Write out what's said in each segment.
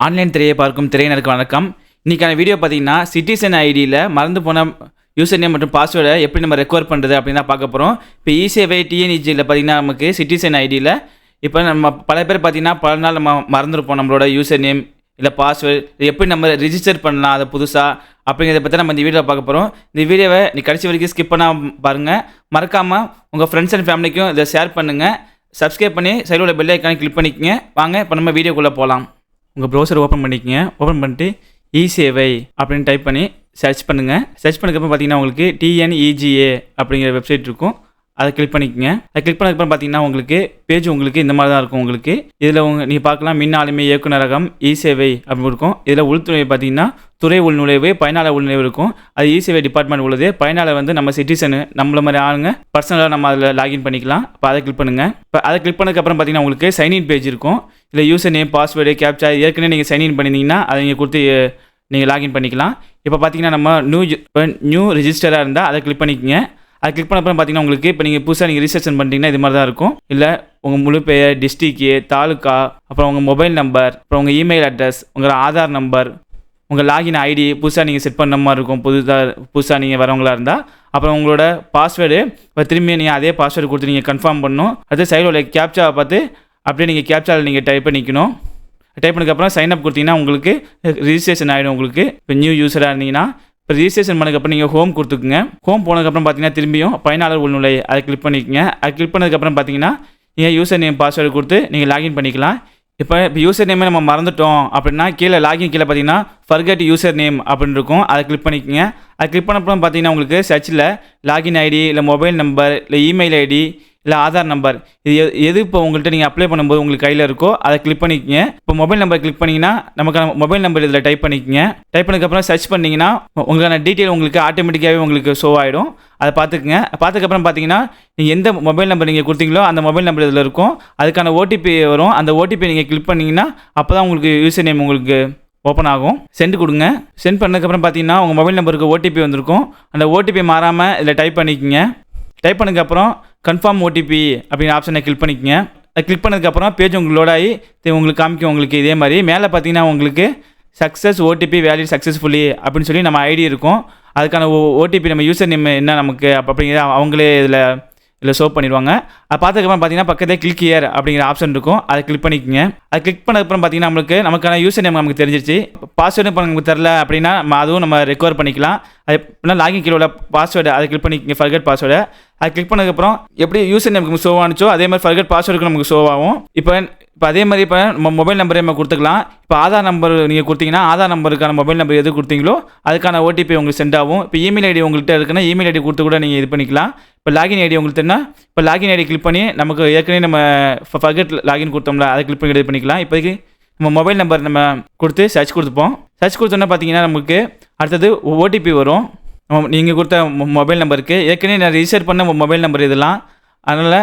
Online திரையை பார்க்கும் திரையினருக்கு வணக்கம். இன்றைக்கான வீடியோ பார்த்தீங்கன்னா சிட்டிசன் ஐடியில் மறந்து போன யூசர் நேம் மற்றும் பாஸ்வேர்டை எப்படி நம்ம ரெக்கவர் பண்ணுறது அப்படின்னு தான் பார்க்க போகிறோம் இப்போ இசேவை டிஎன்இஜியில் பார்த்தீங்கன்னா நமக்கு சிட்டிசன் ஐடியில் இப்போ நம்ம பல பேர் பார்த்தீங்கன்னா பல நாள் நம்ம மறந்துருப்போம் நம்மளோட யூசர் நேம் இல்லை பாஸ்வேர்டு எப்படி நம்ம ரிஜிஸ்டர் பண்ணலாம் அதை புதுசாக அப்படிங்கிறத பற்றி நம்ம இந்த வீடியோவில் பார்க்க போகிறோம் இந்த வீடியோவை நீ கடைசி வரைக்கும் ஸ்கிப் பண்ணால் பாருங்கள் மறக்காமல் உங்கள் ஃப்ரெண்ட்ஸ் அண்ட் ஃபேமிலிக்கும் இதை ஷேர் பண்ணுங்கள் சப்ஸ்கிரைப் பண்ணி சைடில் உள்ள பெல் ஐக்கானை கிளிக் பண்ணிக்கங்க. வாங்க இப்போ நம்ம வீடியோக்குள்ளே போகலாம் உங்கள் ப்ரௌசர் ஓப்பன் பண்ணிக்கங்க. ஓப்பன் பண்ணிட்டு இ சேவை அப்படின்னு டைப் பண்ணி சர்ச் பண்ணுங்கள் சர்ச் பண்ணதுக்கப்புறம் பார்த்தீங்கன்னா உங்களுக்கு டிஎன்இஜிஏ அப்படிங்கிற வெப்சைட் இருக்கும். அதை கிளிக் பண்ணிக்கோங்க. அதை கிளிக் பண்ணதுக்கப்புறம் பார்த்தீங்கன்னா உங்களுக்கு பேஜ் உங்களுக்கு இந்த மாதிரி தான் இருக்கும் உங்களுக்கு. இதில் உங்கள் நீங்கள் பார்க்கலாம் மின் ஆளுமை இயக்குநரகம் இ சேவை அப்படின்னு இருக்கும். இதில் உள்துறை பார்த்தீங்கன்னா துறை உள்நுழைவு பயனாளர் உள்நுழைவு இருக்கும். அது இ சேவை டிபார்ட்மெண்ட் உள்ளது. பயனாளர் வந்து நம்ம சிட்டிசனு நம்மள மாதிரி ஆளுங்க. பர்சனலாக நம்ம அதில் லாகின் பண்ணிக்கலாம். இப்போ அதை கிளிக் பண்ணுங்கள் இப்போ அதை கிளிக் பண்ணதுக்கப்புறம் பார்த்தீங்கன்னா உங்களுக்கு சைன்இன் பேஜ் இருக்கும். இதில் யூசர் நேம் பாஸ்வேர்டு கேப்சா ஏற்கனவே நீங்கள் சைன்இன் பண்ணியிருந்தீங்கன்னா அதை நீங்கள் கொடுத்து நீங்கள் லாகின் பண்ணிக்கலாம். இப்போ பார்த்தீங்கன்னா நம்ம நியூ நியூ ரிஜிஸ்டராக இருந்தால் அதை கிளிக் பண்ணிக்கோங்க. அது கிளிக் பண்ண அப்புறம் பார்த்தீங்கன்னா உங்களுக்கு இப்போ நீங்கள் புதுசாக நீங்கள் ரிஜிஸ்ட்ரேஷன் பண்ணிட்டீங்கன்னா இது மாதிரி தான் இருக்கும். இல்லை உங்கள் முழு பெயர் டிஸ்ட்ரிக்கு தாலுக்கா அப்புறம் உங்கள் மொபைல் நம்பர் அப்புறம் உங்கள் இமெயில் அட்ரஸ் உங்கள் ஆதார் நம்பர் உங்கள் லாகின் ஐடி புதுசாக நீங்கள் செட் பண்ண மாதிரி இருக்கும். புதுசாக புதுசாக நீங்கள் வரவங்களா இருந்தால் அப்புறம் உங்களோட பாஸ்வேர்டு இப்போ திரும்பி நீங்கள் அதே பாஸ்வேர்டு கொடுத்து நீங்கள் கன்ஃபார்ம் பண்ணணும். அது சைடில் உள்ள கேப்சாவை பார்த்து அப்படியே நீங்கள் கேப்சாவில் நீங்கள் டைப் பண்ணிக்கணும். டைப் பண்ணதுக்கப்புறம் சைன் அப் கொடுத்தீங்கன்னா உங்களுக்கு ரிஜிஸ்ட்ரேஷன் ஆகிடும் உங்களுக்கு. இப்போ நியூ யூஸராக இருந்தீங்கன்னா இப்போ ரிஜிஸ்ட்ரேஷன் பண்ணதுக்கப்புறம் நீங்கள் ஹோம் கொடுத்துக்குங்க. ஹோம் போனதுக்கப்புறம் பார்த்தீங்கன்னா திரும்பியும் பயனாளர் உள்நுழை அதை கிளிக் பண்ணிக்கங்க. அது கிளிக் பண்ணதுக்கப்புறம் பார்த்தீங்கன்னா நீங்கள் யூசர் நேம் பாஸ்வேர்டு கொடுத்து நீங்கள் லாகின் பண்ணிக்கலாம். இப்போ இப்போ யூசர் நேமே நம்ம மறந்துட்டோம் அப்படின்னா கீழே லாகின் கீழே பார்த்தீங்கன்னா ஃபர்கட் யூசர் நேம் அப்படின்னு இருக்கும். அதை கிளிக் பண்ணிக்கங்க. அதை கிளிக் பண்ணப்பறம் பார்த்தீங்கன்னா உங்களுக்கு சர்ச்சில் லாகின் ஐடி இல்லை மொபைல் நம்பர் இல்லை இமெயில் ஐடி இல்லை ஆதார் நம்பர். இது எது இப்போ உங்கள்கிட்ட நீங்கள் அப்ளை பண்ணும்போது உங்களுக்கு கையில் இருக்கோ அதை கிளிக் பண்ணிக்கங்க. இப்போ மொபைல் நம்பர் கிளிக் பண்ணிங்கன்னா நமக்கான மொபைல் நம்பர் இதில் டைப் பண்ணிக்கங்க. டைப் பண்ணதுக்கப்புறம் சர்ச் பண்ணிங்கன்னா உங்களுக்கான டீட்டெயில் உங்களுக்கு ஆட்டோமேட்டிக்காகவே உங்களுக்கு ஷோ ஆகிடும் அதை பார்த்துக்குங்க. பார்த்துக்கப்புறம் பார்த்தீங்கன்னா நீங்கள் எந்த மொபைல் நம்பர் நீங்கள் கொடுத்தீங்களோ அந்த மொபைல் நம்பர் இதில் இருக்கும். அதுக்கான ஓடிபி வரும். அந்த ஓடிபி நீங்கள் கிளிக் பண்ணிங்கன்னா அப்போ தான் உங்களுக்கு யூசர் நேம் உங்களுக்கு ஓப்பன் ஆகும். சென்ட் கொடுங்க. சென்ட் பண்ணதுக்கப்புறம் பார்த்தீங்கன்னா உங்கள் மொபைல் நம்பருக்கு ஓடிபி வந்திருக்கும். அந்த ஓடிபி மாறாமல் இதில் டைப் பண்ணிக்கோங்க. டைப் பண்ணதுக்கப்புறம் கன்ஃபார்ம் ஓடிபி அப்படிங்கிற ஆப்ஷனை கிளிக் பண்ணிக்கங்க. அதை கிளிக் பண்ணதுக்கப்புறம் பேஜ் உங்களுக்கு லோட் ஆகி உங்களுக்கு காமிக்கும் உங்களுக்கு இதே மாதிரி. மேலே பார்த்தீங்கன்னா உங்களுக்கு சக்ஸஸ் ஓடிபி வேலிட் சக்ஸஸ்ஃபுல்லி அப்படின்னு சொல்லி நம்ம ஐடி இருக்கும். அதுக்கான ஓடிபி நம்ம யூசர் நேம் என்ன நமக்கு அப்படிங்கிறத அவங்களே இதில் இதில் ஷோ பண்ணிடுவாங்க. அதை பார்த்ததுக்கப்புறம் பார்த்தீங்கன்னா பக்கத்தே கிளிக் இயர் அப்படிங்கிற ஆப்ஷன் இருக்கும். அதை கிளிக் பண்ணிக்கோங்க. அதை கிளிக் பண்ணதுக்கப்புறம் பார்த்தீங்கன்னா நம்மளுக்கு நமக்கான யூசர் நேம் நமக்கு தெரிஞ்சிருச்சு. பாஸ்வேர்டு இப்போ நமக்கு தெரில அப்படின்னா நம்ம அதுவும் நம்ம ரெக்கவர் பண்ணிக்கலாம். அது எப்படின்னா லாகின் கீழே உள்ள பாஸ்வேர்டு அதை கிளிக் பண்ணிக்கோங்க. ஃபர்கட் பாஸ்வேர்டு அது கிளிக் பண்ணதுக்கப்புறம் எப்படி யூசர் நமக்கு ஷோ ஆனிச்சோ அதே மாதிரி ஃபர்கட் பாஸ்வேர்டுக்கு நமக்கு ஷோ ஆகும். இப்போ இப்போ அதே மாதிரி இப்போ நம்ம மொபைல் நம்பரே நம்ம கொடுத்துக்கலாம். இப்போ ஆதார் நம்பர் நீங்கள் கொடுத்தீங்கன்னா ஆதார் நம்பருக்கான மொபைல் நம்பர் எது கொடுத்தீங்களோ அதுக்கான ஓடிபி உங்களுக்கு சென்ட் ஆகும். இப்போ இமெயில் ஐடி உங்கள்கிட்ட இருக்குன்னா இமெயில் ஐடி கொடுத்து கூட நீங்கள் இது பண்ணிக்கலாம். இப்போ லாகின் ஐடி உங்களுக்கு தெரியும்னா இப்போ லாகின் ஐடி கிளிக் பண்ணி நமக்கு ஏற்கனவே நம்ம ஃபர்கட் லாகின் கொடுத்தோம்ல அதை கிளிக் பண்ணி இது பண்ணிக்கலாம். இப்போதைக்கு நம்ம மொபைல் நம்பர் நம்ம கொடுத்து சர்ச் கொடுத்துப்போம். சர்ச் கொடுத்தோன்னா பார்த்தீங்கன்னா நமக்கு அடுத்தது ஓடிபி வரும். நீங்கள் கொடுத்த மொபைல் நம்பருக்கு ஏற்கனவே நான் ரிஜிஸ்டர் பண்ண மொபைல் நம்பர் இதெல்லாம். அதனால்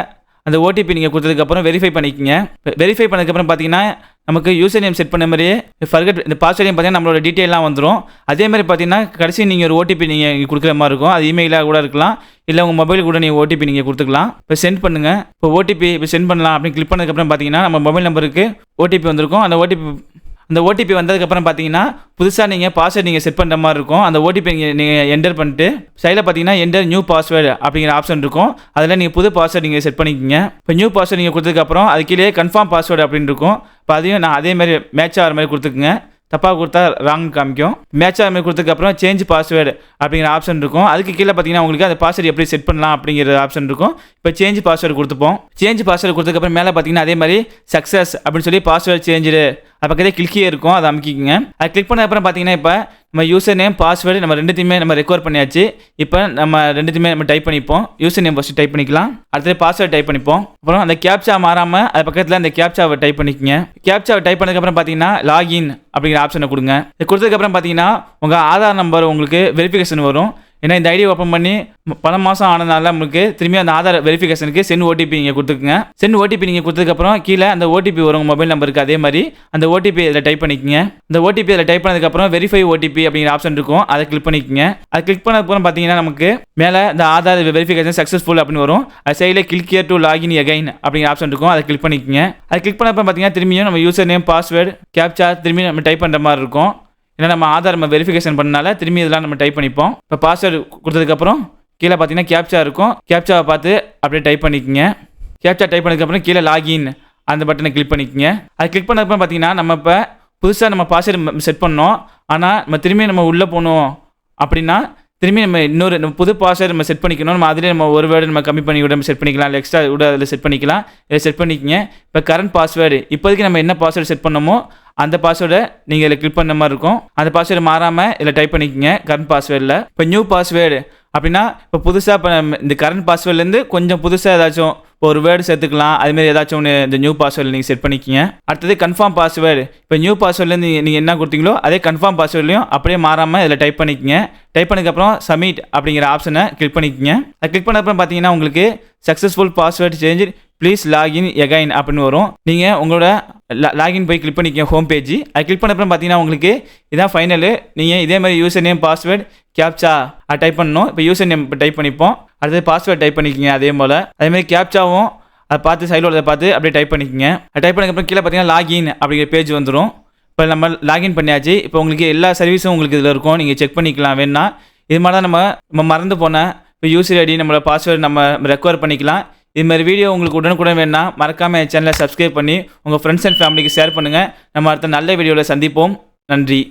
அந்த ஓடிபி நீங்கள் கொடுத்ததுக்கப்புறம் வெரிஃபை பண்ணிக்கங்க. வெரிஃபை பண்ணதுக்கப்புறம் பார்த்தீங்கன்னா நமக்கு யூசர் நேம் செட் பண்ண மாதிரியே ஃபர்கட் இந்த பாஸ்வேர்டையும் பார்த்தீங்கன்னா நம்மளோட டீட்டெயிலாம் வந்துடும் அதே மாதிரி பார்த்தீங்கன்னா கடைசி நீங்கள் ஒரு ஓடிபி நீங்கள் கொடுக்குற மாதிரி இருக்கும். அது இமெயிலாக கூட இருக்கலாம். இல்லை உங்கள் மொபைல் கூட நீங்கள் ஓடிபி நீங்கள் கொடுத்துக்கலாம். இப்போ சென்ட் பண்ணுங்கள் இப்போ ஓடிபி இப்போ சென்ட் பண்ணலாம் அப்படின்னு கிளிக் பண்ணதுக்கப்புறம் பார்த்தீங்கன்னா நம்ம மொபைல் நம்பருக்கு ஓடிபி வந்திருக்கும். அந்த ஓடிபி அந்த ஓடிபி வந்ததுக்கப்புறம் பார்த்தீங்கன்னா புதுசாக நீங்கள் பாஸ்வேர்டு நீங்கள் செட் பண்ணுற மாதிரி இருக்கும். அந்த ஓடிபி நீங்கள் நீங்கள் என்டர் பண்ணிட்டு சைடில் பார்த்தீங்கன்னா என்டர் நியூ பாஸ்வேர்டு அப்படிங்கிற ஆப்ஷன் இருக்கும். அதில் நீங்கள் புது பாஸ்வேர்டு நீங்கள் செட் பண்ணிக்கிங்க. இப்போ நியூ பாஸ்வேர்டு நீங்கள் கொடுத்ததுக்கப்புறம் அது கீழே கன்ஃபார்ம் பாஸ்வேர்டு அப்படின்னு இருக்கும். இப்போ அதையும் நான் அதே மாதிரி மேட்ச் ஆகிற மாதிரி கொடுத்துக்குங்க. தப்பாக கொடுத்தா ராங் காமிக்கும். மேட்ச் ஆகிற மாதிரி கொடுத்ததுக்கப்புறம் சேஞ்ச் பாஸ்வேர்டு அப்படிங்கிற ஆப்ஷன் இருக்கும். அதுக்கு கீழே பார்த்தீங்கன்னா உங்களுக்கு அந்த பாஸ்வேர்டு எப்படி செட் பண்ணலாம் அப்படிங்கிற ஆப்ஷன் இருக்கும். இப்போ சேஞ்ச் பாஸ்வேர்டு கொடுத்துப்போம். சேஞ்ச் பாஸ்வேர்டு கொடுத்ததுக்கப்புறம் மேலே பார்த்தீங்கன்னா அதே மாதிரி சக்ஸஸ் அப்படின்னு சொல்லி பாஸ்வேர்டு சேஞ்சு அது பக்கத்தே கிளிக்கே இருக்கும். அதை அமைக்கிங்க அதை கிளிக் பண்ண அப்புறம் பார்த்தீங்கன்னா இப்போ நம்ம யூசர் நேம் பாஸ்வேர்டு நம்ம ரெண்டுத்தையுமே நம்ம ரெக்கவர் பண்ணியாச்சு. இப்போ நம்ம ரெண்டுத்தையுமே நம்ம டைப் பண்ணிப்போம். யூசர் நேம் ஃபஸ்ட்டு டைப் பண்ணிக்கலாம். அடுத்தது பாஸ்வேர்டு டைப் பண்ணிப்போம். அப்புறம் அந்த கேப்சா மாறாமல் அது பக்கத்தில் அந்த கேப்சாவை டைப் பண்ணிக்கங்க. கேப்சாவை டைப் பண்ணதுக்கப்புறம் பார்த்தீங்கன்னா லாகின் அப்படிங்கிற ஆப்ஷனை கொடுங்க. இது கொடுத்ததுக்கப்புறம் பார்த்தீங்கன்னா உங்கள் ஆதார் நம்பர் உங்களுக்கு வெரிஃபிகேஷன் வரும். ஏன்னா இந்த ஐடி ஓப்பன் பண்ணி பல மாதம் ஆனதுனால நம்மளுக்கு திரும்பி அந்த ஆதார் வெரிஃபிகேஷனுக்கு சென் ஓடிபி நீங்கள் கொடுத்துக்குங்க. சென் ஓடிபி நீங்கள் கொடுத்ததுக்கப்புறம் கீழே அந்த ஓடிபி வரும் உங்கள் மொபைல் நம்பருக்கு அதே மாதிரி அந்த ஓடிபி இதில் டைப் பண்ணிக்கங்க. இந்த ஓடிபி இதில் டைப் பண்ணதுக்கப்புறம் வெரிஃபை ஓடிபி அப்படிங்கிற ஆப்ஷன் இருக்கும். அதை கிளிக் பண்ணிக்கங்க. அதை கிளிக் பண்ணதுக்கப்புறம் பார்த்தீங்கன்னா நமக்கு மேலே இந்த ஆதார் வெரிஃபிகேஷன் சக்ஸஸ்ஃபுல் அப்படின்னு வரும். அது சைடில் click here to login again அப்படிங்கிற ஆப்ஷன் இருக்கும். அதை கிளிக் பண்ணிக்கங்க. அதை கிளிக் பண்ணப்போ பார்த்தீங்கன்னா திரும்பியும் நம்ம யூசர் நேம் பாஸ்வேர்டு கேப்சா திரும்பி நம்ம டைப் பண்ணுற மாதிரி இருக்கும். ஏன்னா நம்ம ஆதார் நம்ம வெரிஃபிகேஷன் பண்ணனால திரும்பி இதெல்லாம் நம்ம டைப் பண்ணிப்போம். இப்போ பாஸ்வேர்டு கொடுத்ததுக்கப்புறம் கீழே பார்த்தீங்கன்னா கேப்சா இருக்கும். கேப்சாவை பார்த்து அப்படியே டைப் பண்ணிக்கோங்க. கேப்சா டைப் பண்ணதுக்கப்புறம் கீழே லாகின் அந்த பட்டனை கிளிக் பண்ணிக்கோங்க. அது கிளிக் பண்ணதுக்கப்புறம் பார்த்தீங்கன்னா நம்ம இப்போ புதுசாக நம்ம பாஸ்வேர்டு செட் பண்ணோம். ஆனால் நம்ம திரும்பி நம்ம உள்ளே போகணும் அப்படின்னா திரும்பி நம்ம இன்னொரு நம்ம புது பாஸ்வேர்டு நம்ம செட் பண்ணிக்கணும். நம்ம அதிலே நம்ம ஒரு வேர்டு நம்ம கம்மி பண்ணி கூட நம்ம செட் பண்ணிக்கலாம். இல்லை எக்ஸ்ட்ரா கூட அதில் செட் பண்ணிக்கலாம். இதை செட் பண்ணிக்கங்க. இப்போ கரண்ட் பாஸ்வேர்டு இப்போதைக்கு நம்ம என்ன பாஸ்வேர்டு செட் பண்ணோமோ அந்த பாஸ்வேர்டை நீங்கள் இதில் கிளிக் பண்ண மாதிரி இருக்கும். அந்த பாஸ்வேர்டு மாறாமல் இதில் டைப் பண்ணிக்கங்க கரண்ட் பாஸ்வேர்டில் இப்போ நியூ பாஸ்வேர்டு அப்படின்னா இப்போ புதுசாக இப்போ நம்ம இந்த கரண்ட் பாஸ்வேர்ட்லேருந்து கொஞ்சம் புதுசாக ஏதாச்சும் இப்போ ஒரு வேர்டு சேர்த்துக்கலாம். அதுமாரி ஏதாச்சும் ஒன்று இந்த நியூ பாஸ்வேர்டு நீங்கள் செட் பண்ணிக்கிங்க. அடுத்தது கன்ஃபார்ம் பாஸ்வேர்டு இப்போ நியூ பாஸ்வேர்டில் நீங்கள் என்ன கொடுத்தீங்களோ அதே கன்ஃபார்ம் பாஸ்வேர்ட்லையும் அப்படியே மாறாமல் இதில் டைப் பண்ணிக்கங்க. டைப் பண்ணதுக்கப்புறம் சப்மிட் அப்படிங்கிற ஆப்ஷனை கிளிக் பண்ணிக்கோங்க. அதை கிளிக் பண்ணதுக்கப்புறம் பார்த்தீங்கன்னா உங்களுக்கு successful password change please login again அப்படின்னு வரும். நீங்கள் உங்களோட லாகின் போய் கிளிக் பண்ணிக்கோங்க ஹோம் பேஜ் அது கிளிக் பண்ணப்பறம் பார்த்தீங்கன்னா உங்களுக்கு இதான் ஃபைனலு நீங்கள் இதே மாதிரி யூசர் நேம் பாஸ்வேர்டு கேப்சா அது டைப் பண்ணணும். இப்போ யூசர் நேம் இப்போ டைப் பண்ணிப்போம். அடுத்தது பாஸ்வேர்டு டைப் பண்ணிக்கோங்க அதே போல். அதே மாதிரி கேப்சாவும் அதை பார்த்து சைடில் உள்ளதை பார்த்து அப்படியே டைப் பண்ணிக்கோங்க. அது டைப் பண்ணதுக்கப்புறம் கீழே பார்த்தீங்கன்னா லாகின் அப்படிங்கிற பேஜ் வந்துடும் இப்போ நம்ம லாகின் பண்ணியாச்சு. இப்போ உங்களுக்கு எல்லா சர்வீஸும் உங்களுக்கு இதில் இருக்கும். நீங்கள் செக் பண்ணிக்கலாம் வேணா இது மாதிரி தான் நம்ம நம்ம மறந்து போனேன் இப்போ யூசர் ஐடி நம்மளோட பாஸ்வேர்டு நம்ம ரெக்கவர் பண்ணிக்கலாம். இது மாதிரி வீடியோ உங்களுக்கு உடனுக்குடன் வேணா மறக்காமல் என் சேனலை சப்ஸ்கிரைப் பண்ணி உங்கள் ஃப்ரெண்ட்ஸ் அண்ட் ஃபேமிலிக்கு ஷேர் பண்ணுங்கள் நம்ம அடுத்த நல்ல வீடியோவில் சந்திப்போம். நன்றி.